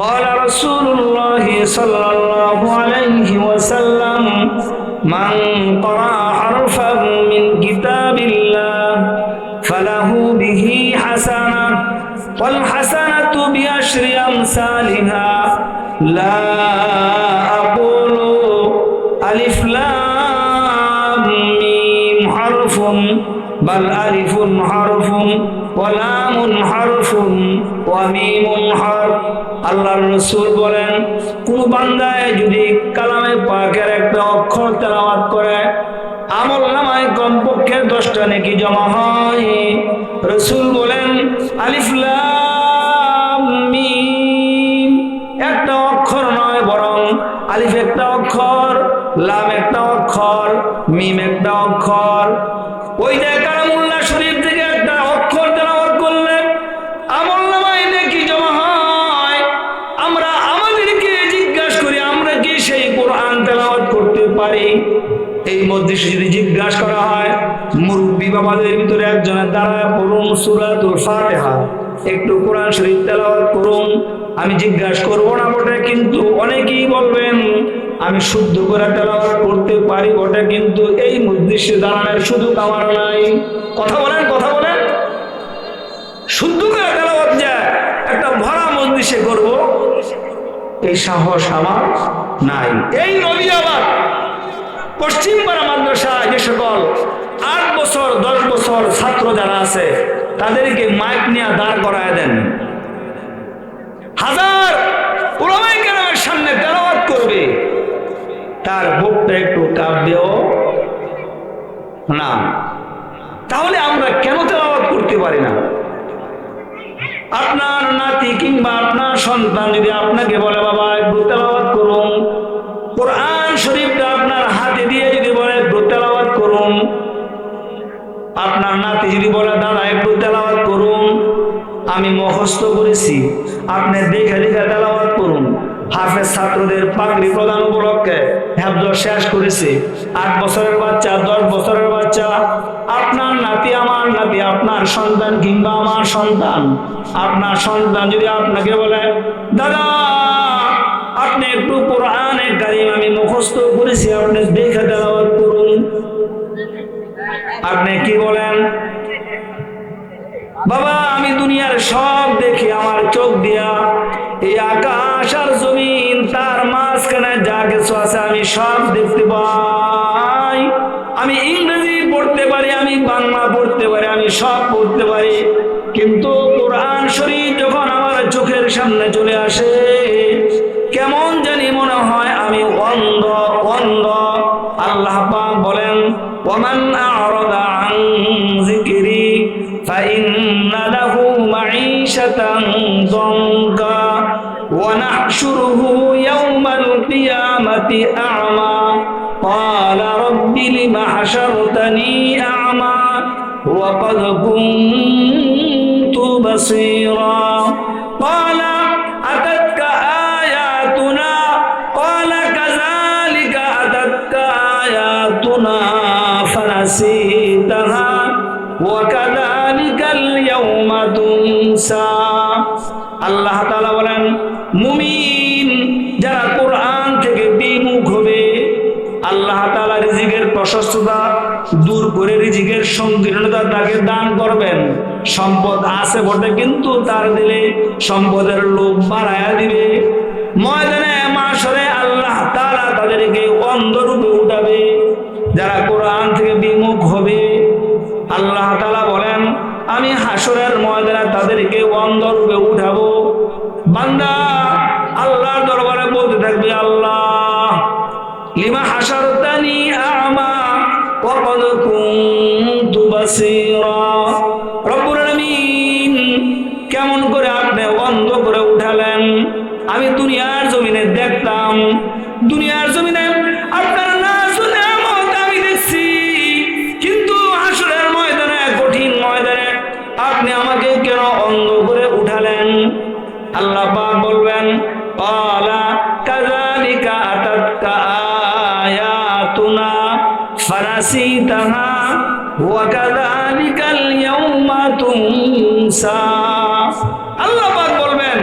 قال رسول الله صلى الله عليه وسلم من قرأ حرفا من كتاب الله فله به حسنة والحسنة بأشر أمثالها. لا أقول ألف لام ميم حرف بل ألف حرف ولام حرف وميم حرف. আল্লাহ রসুল বলেন, কোন বান্দায় যদি কালামে পাকের একটা অক্ষর তেলাওয়াত করে, আমল নামায় কমপক্ষে দশটা নাকি জমা হয়। রসুল বলেন, আলিফ মধ্যে যদি জিজ্ঞাসা করা হয়, মুরব্বী বাবাদের ভিতরে একজনের দ্বারা পড়ুন সুরাতুল ফাতিহা। একটু কোরআন শরীফ তেলাওয়াত করুন। আমি জিজ্ঞাসা করব না বটে, কিন্তু অনেকেই বলবেন, আমি শুদ্ধ করে তেলাওয়াত করতে পারি বটে, কিন্তু এই মধ্যে দাঁড়ানোর সুযোগ আমার নাই। কথা বলেন কথা বলেন। শুদ্ধ করে তেলাওয়াত যায় একটা ভরা মজলিসে করব, এই সাহস আমার নাই। এই নবী আবার পশ্চিম পাড়া মাদ্রাসা যে সকল আট বছর, দশ বছর ছাত্র যারা আছে, তাদেরকে মাইক নিয়ে দাঁড় করায় দেন। হাজার ওলামাই সামনে তেলাওয়াত করবে। তার বুকটা একটু কাঁপবেও না। তাহলে আমরা কেন তেলাওয়াত করতে পারি না? আপনার নাতি কিংবা আপনার সন্তান যদি আপনাকে বলে, বাবা মুখস্থ করেছি। আপনি দেখে দেখে তেলাওয়াত করুন। হাফেজ ছাত্রদের পাগড়ি প্রদান উপলক্ষে হ্যাবজ শেষ করেছে। আট বছরের বাচ্চা, দশ বছরের বাচ্চা, আপনার নাতি, আমার নাতি, আপনার সন্তান কিংবা আমার সন্তান। আপনার সন্তান যদি আপনাকে বলে, দাদা, আপনি একটু কোরআনে কারিম আমি মুখস্থ করেছি, আপনি দেখে তেলাওয়াত করুন। আপনি কি বলেন? বাবা দুনিয়ার সব দেখি আমার চোখ দিয়া এই আকাশ আর জমিন তার মাঝখানে যা কিছু আছে আমি সব দেখতে পাই। আমি ইংরেজি পড়তে পারি, আমি বাংলা পড়তে পারি, আমি সব পড়তে পারি। কিন্তু কোরআন শরীফ যখন আমার চোখের সামনে চলে আসে حشرتني أعمى وقد كنت بصيرا قال أتتك آياتنا قال كذلك أتتك آياتنا فنسيتها وكذلك اليوم تنسى আল্লাহ তাআলা বলেন মুমিন প্রশস্ততা দূর করে রিজিকের সংকীর্ণতা তাকে দান করবেন। সম্পদ আছে বটে, কিন্তু তার দিলে সম্পদের লোভ বাড়ায়া দিবে। ময়দানে, মাসরে আল্লাহ তাআলা তাদেরকে অন্ধরূপে উঠাবে, যারা কোরআন থেকে বিমুখ হবে। আল্লাহ তালা বলেন, আমি হাসরের ময়দানে তাদেরকে অন্ধরূপে উঠাবো। ওয়াকাদ কুনতু বাসীরা রব্বুল আলামিন কেমন করে আপনি অন্ধ করে উঠালেন আমি দুনিয়ার জমিনে দেখতাম দুনিয়ার জমিনে আপনার নাচ নেয়ামত আমি দেখছি কিন্তু হাসরের ময়দানে কঠিন ময়দানে আপনি আমাকে কেন অন্ধ করে উঠালেন আল্লাহ পাক বলবেন قالا كذلك أتتك آياتنا فنسيتها وكذلك اليوم تنسى আল্লাহ পাক বলবেন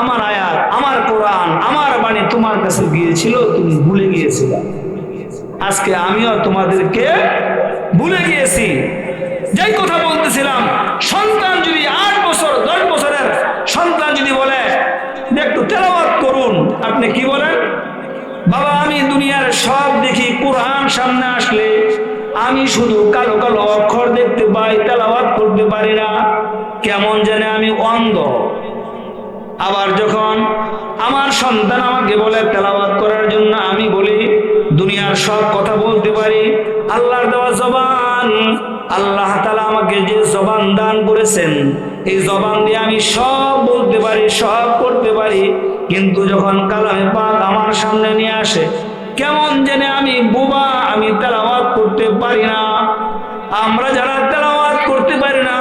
আমার আয়াত আমার আমার কোরআন আমার বাণী তোমার কাছে গিয়েছিল তুমি ভুলে গিয়েছিলে আজকে আমিও তোমাদেরকে ভুলে গিয়েছি যেই কথা বলতেছিলাম সন্তান যদি আট বছর দশ বছরের সন্তান যদি বলে যে একটু তেলাওয়াত করুন আপনি কি বলেন বাবা, আমি দুনিয়ার সব দেখি, কোরআন সামনে আসলে আমি শুধু কালো কালো অক্ষর দেখতে পাই, তেলাওয়াত করতে পারি না। কেমন জানে আমি অন্ধ। আবার যখন আমার সন্তান আমাকে বলে তেলাওয়াত করার জন্য, আমি বলি, দুনিয়ার সব কথা বলতে পারি, আল্লাহর দেওয়া জবান, আল্লাহ তালা আমাকে যে জবান দান করেছেন, এই জবান দিয়ে আমি সব বলতে পারি, সব করতে পারি। কিন্তু যখন কালামে পাক আমার সামনে নিয়ে আসে, কেমন জেনে আমি বুবা, আমি তেলাওয়াত করতে পারি না। আমরা যারা তেলাওয়াত করতে পারি না,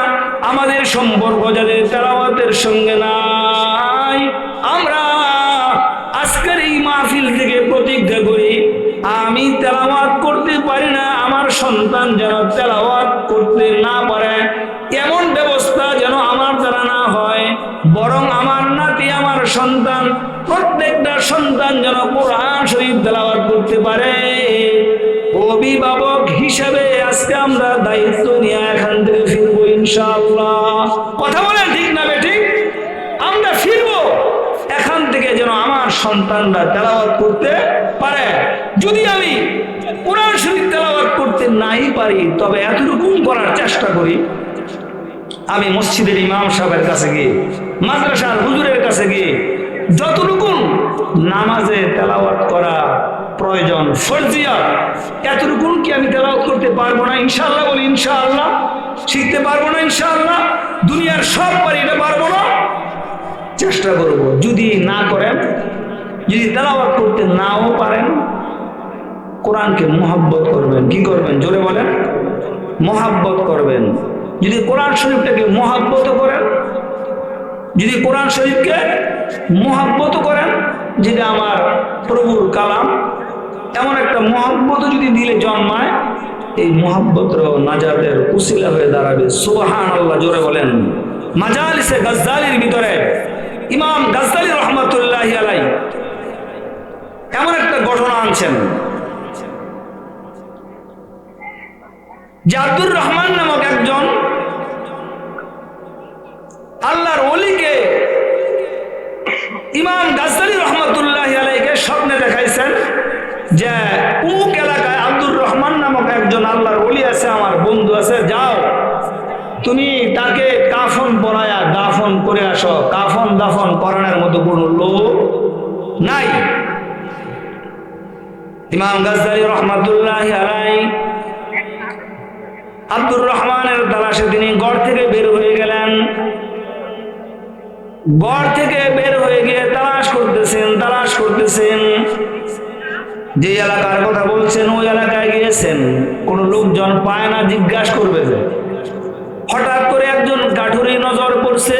আমাদের সম্পর্ক যাদের তেলাওয়াতের সঙ্গে নাই, আমরা আজকের এই মাহফিল থেকে প্রতিজ্ঞা করি, আমি তেলাওয়াত করতে পারি না, আমার সন্তান যেন তেলাওয়াত করতে না পারে সন্তান, প্রত্যেকটা সন্তান যেন কোরআন শরীফ তেলাওয়াত করতে পারে। অভিভাবক হিসাবে আজকে আমরা দায়িত্ব নিয়ে এখান থেকে ফিরবো ইনশাআল্লাহ। কথা বলেন ঠিক না বে ঠিক আমরা ফিরবো। এখান থেকে যেন আমার সন্তানরা তেলাওয়াত করতে পারে। যদি আমি কোরআন শরীফ তেলাওয়াত করতে নাই পারি, তবে এতটুকু করার চেষ্টা করি আমি মসজিদের ইমাম সাহেবের কাছে গিয়ে, মাদ্রাসার হুজুরের কাছে গিয়ে যতটুকু নামাজে তেলাওয়াত করা প্রয়োজন, ফরজিয়া এতটুকু কি আমি তেলাওয়াত করতে পারব না? ইনশাআল্লাহ বলি, ইনশাআল্লাহ। শিখতে পারব না, ইনশাআল্লাহ। দুনিয়ার সব পারি, এটা পারব না। চেষ্টা করব, যদি না করেন, যদি তেলাওয়াত করতে নাও পারেন, কোরআনকে মোহাব্বত করবেন। কি করবেন? জোরে বলেন। মোহাব্বত করবেন। যদি কোরআন শরীফটাকে মহাব্বত করেন, যদি কোরআন শরীফকে মোহাব্বত করেন, যেটা আমার প্রভুর কালাম, এমন একটা মোহাব্বত যদি দিলে জন্মায়, এই মোহাব্বতর নাজাতের উসিলা হয়ে দাঁড়াবে। সুবাহান আল্লাহ জোরে বলেন। মাজালিসে গাজদালির ভিতরে, ইমাম গাজদালি রহমতুল্লাহ আলাই এমন একটা ঘটনা আনছেন। যে আব্দুর রহমান নামক একজন আল্লাহর অলিকে ইমাম গাজদালি রহমতুল্লাহ আলাইকে স্বপ্নে দেখাইছেন যে উমুক এলাকায় আব্দুর রহমান নামক একজন আল্লাহর অলি আছে, আমার বন্ধু আছে। যাও, তুমি তাকে কাফন পরায়া দাফন করে আসো। কাফন দাফন করানোর মতো কোনো লোক নাই। ইমাম গাজদালি রহমতুল্লাহ আলাই আব্দুর রহমানের তালাশে তিনি গড় থেকে বের হয়ে গড় থেকে বের হয়ে গিয়ে তালাশ করতেছেন তালাশ করতেছেন। যে এলাকার কথা বলছেন, ওই এলাকায় গিয়েছেন। কোন লোকজন পায় না, জিজ্ঞাসা করবে। হঠাৎ করে একজন কাঠুরি নজর পড়ছে।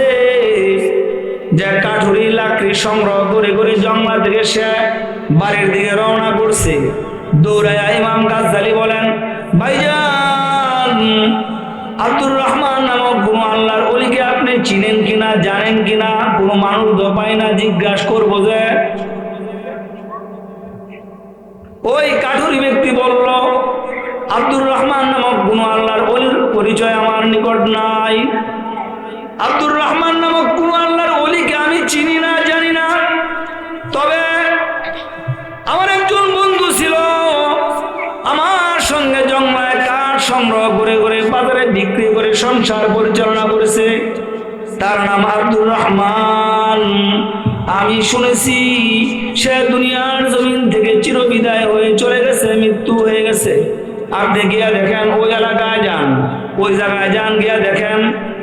যে কাঠুরি লাকড়ি সংগ্রহ করে করে জঙ্গলা থেকে সে বাড়ির দিকে রওনা করছে। দৌড়ায় ইমাম গাজদালি বলেন, ভাইজান, আব্দুর রহমান নামক কোন আল্লাহর অলিকে আপনি চিনেন কিনা, জানেন কিনা? কোনো মানুষ তো পায় না জিজ্ঞাসা করব যে, ওই কাঠুরি ব্যক্তি বলল, আব্দুর রহমান নামক কোন আল্লাহর অলির পরিচয় আমার নিকট নাই। আব্দুর রহমান নামক কোন আল্লাহর অলিকে আমি চিনি না, জানি না। তবে আমার একজন বন্ধু ছিল, আমার সঙ্গে জঙ্গলায় কাঠ সংগ্রহ করে করে বাজারে বিক্রি করে, সংসার পরিচালনা করেছে। তার নাম আব্দুর রহমান। আমি শুনেছি, সে দুনিয়ার জমিন থেকে চিরবিদায় হয়ে চলে গেছে, মৃত্যু হয়ে গেছে। আপনি গিয়া দেখেন, ওই এলাকায় যান। ওই জায়গায় যান, গিয়া দেখেন,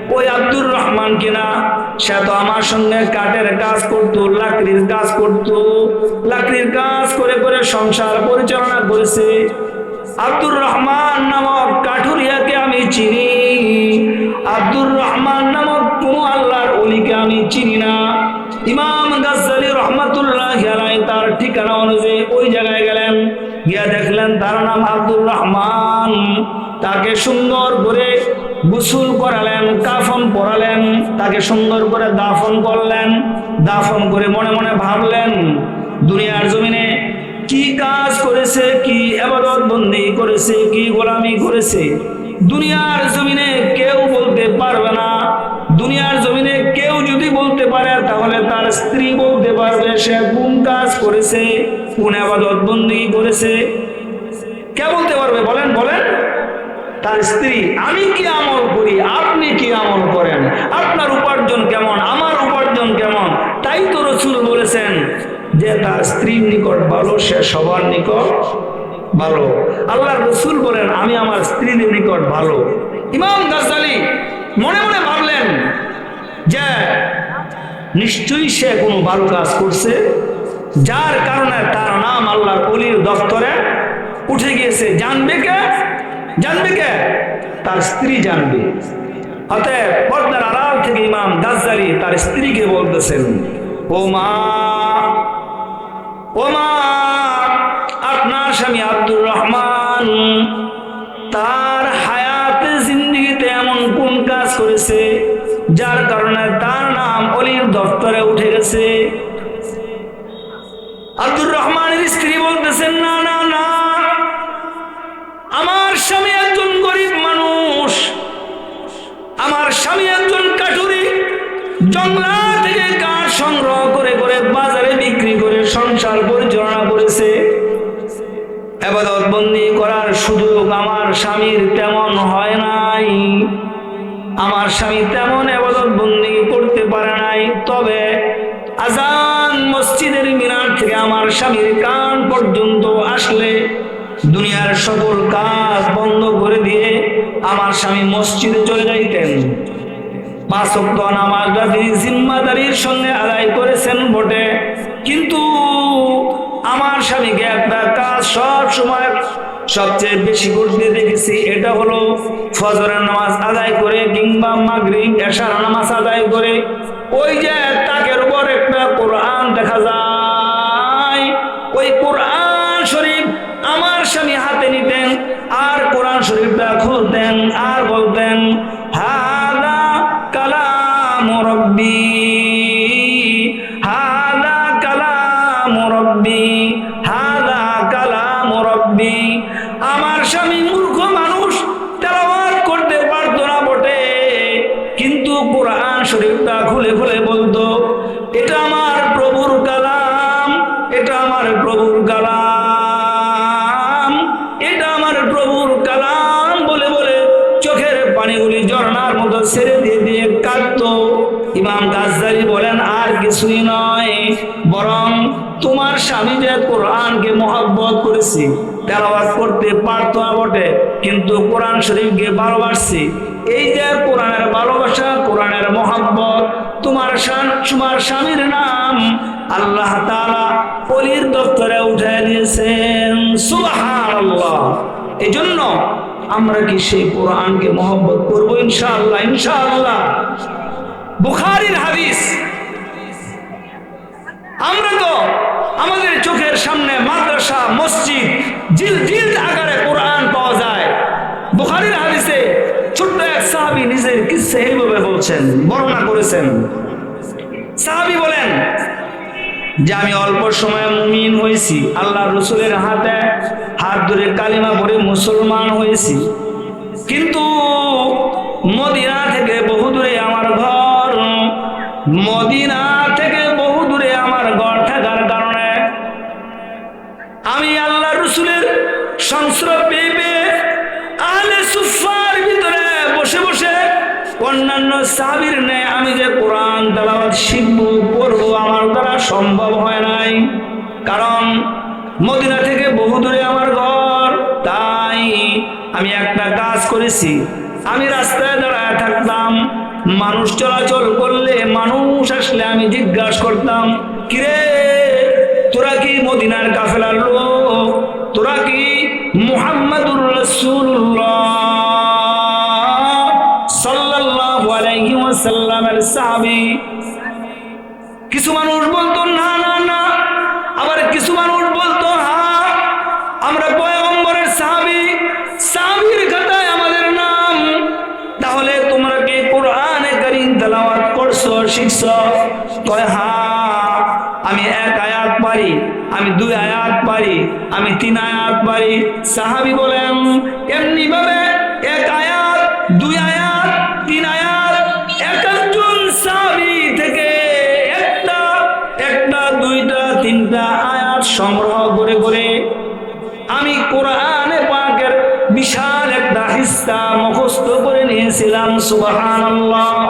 ওই আব্দুর রহমান কিনা। সে তো আমার সঙ্গে কাঠের কাজ করতো, লাকড়ির কাজ করতো। লাকড়ির কাজ করে করে সংসার পরিচালনা করেছে। আব্দুর রহমান নামক কাঠুরিয়াকে আমি চিনি। চিনি না। ইমাম গাজ্জালি রহমাতুল্লাহ তার ঠিকানা অনুযায়ী ওই জায়গায় গেলেন, গিয়া দেখলেন তার নাম আব্দুর রহমান। তাকে সুন্দর করে গোসল করালেন, কাফন পরালেন, তাকে সুন্দর করে দাফন করলেন, দাফন করে মনে মনে ভাবলেন, দুনিয়ার জমিনে কি কাজ করেছে, কি আবাদত বন্দি করেছে, কি গোলামি করেছে? দুনিয়ার জমিনে কেউ বলতে পারবে না। দুনিয়ার জমিনে বলতে পারে তাহলে তার স্ত্রী বলতে পারবে, সে কোন কাজ করেছে কোন আবাদত বন্দি করেছে। কে বলতে পারবে? বলেন বলেন। তার স্ত্রী, আমি কি আমল করি? আপনি কি আমল করেন? আপনার উপার্জন কেমন? আমার উপার্জন কেমন? তাই তো রসুল বলেছেন যে, তার স্ত্রীর নিকট ভালো, সে সবার নিকট ভালো। আল্লাহ রসুল বলেন, আমি আমার স্ত্রীর নিকট ভালো। ইমাম গাজালি মনে মনে ভাবলেন যে নিশ্চয়ই সে কোনো ভালো কাজ করছে। যার কারণে তার নাম আল্লাহর অলির দপ্তরে উঠে গিয়েছে। জানবে কে? জানবে কে? তার স্ত্রী জানবে। অতএব পর্দার আড়াল থেকে ইমাম গাজ্জালি তার স্ত্রীকে বলতেছেন, ও মা ও মা, আপনার স্বামী আব্দুর রহমান বন্দি করার সুযোগ আমার স্বামীর তেমন হয় নাই। আমার স্বামী তেমন এবাদত বন্দি করতে পারে নাই। তবে আজান মসজিদের মিনার থেকে আমার স্বামীর কান পর্যন্ত আসলে দুনিয়ার সকল কাজ বন্ধ করে দিয়ে আমার স্বামী মসজিদে চলে যাইতেন। জিম্মাদারির সঙ্গে আদায় করেছেন বটে। কিন্তু আমার স্বামীকে একটা কাজ সব সময় সবচেয়ে বেশি করতে দেখেছি, এটা হলো ফজরের নামাজ আদায় করে কিংবা মাগরিব, এশার নামাজ আদায় করে। ওই যে তাকের উপর একটা কোরআন দেখা যায়। ওই কোরআন শরীফ আমার স্বামী হাতে নিতেন, আর কোরআন শরীফটা খুলতেন, আর বলতেন, হাদা কালাম রব্বি, হাদা কালাম রব্বি, হাদা আমার স্বামী মূর্খ মানুষ, তেলাওয়াত করতে পারতো না বটে। কিন্তু কোরআন শরীফটা খুলে খুলে বলতো, এটা আমার প্রভুর কালাম, এটা আমার প্রভুর কালাম, এটা আমার প্রভুর কালাম। বলে বলে চোখের পানিগুলি ঝর্ণার মতো ছেড়ে দিয়ে দিয়ে কাঁদতো। ইমাম গাজ্জালি বলেন, আর কিছুই নয়, বরং তোমার স্বামী যে কোরআনকে মহব্বত করেছি তেলাওয়াত করতে পারতো বটে। কিন্তু কোরআন শরীফকে ভালোবাসছি। এই যে কোরআনের ভালোবাসা, কোরআনের মহব্বত, তোমার তোমার স্বামীর নাম আল্লাহ তাআলা অলির দপ্তরে উঠে দিয়েছেন। সুবহানাল্লাহ। এই জন্য আমরা কি সেই কোরআনকে মহব্বত করব? ইনশাআল্লাহ ইনশাআল্লাহ। বুখারীর হাদিস। আমরা সামনে মাদ্রাসা, মসজিদ, জিল জিল আকারে কোরআন পাওয়া যায়। বুখারীর হাদিসে ছোট্ট এক সাহাবী নিজের কিসে এইভাবে বলছেন, বর্ণনা করেছেন। সাহাবি বলেন, যে আমি অল্প সময়ে মুমিন হয়েছি, আল্লাহ রসুলের হাতে হাত ধরে কালিমা পড়ে মুসলমান হয়েছি। কিন্তু সাবির নেই আমি যে কোরআন তালাবাদ শিখব, পড়ব আমার দ্বারা সম্ভব হয় নাই। কারণ মদিনা থেকে বহু দূরে আমার ঘর, তাই আমি একটা কাজ করেছি। আমি রাস্তায় দাঁড়ায় থাকতাম, মানুষ চলাচল করলে মানুষ আসলে আমি জিজ্ঞাসা করতাম, কিরে, তোরা কি মদিনার কাফেলার লোক? তোরা কি শিখছ? কয়, হা, আমি এক আয়াত পারি, আমি দুই আয়াত পারি, আমি তিন আয়াত পারি। সাহাবি বলেন, এমনি ভাবে এক আয়াত, দুই আয়াত, তিন আয়াত, এক একজন সাহাবি থেকে একটা একটা, দুইটা, তিনটা আয়াত সংগ্রহ করে করে আমি কোরআনে পাকের বিশাল একটা হিস্তা মুখস্থ করে নিয়েছিলাম সুবাহ আল্লাহ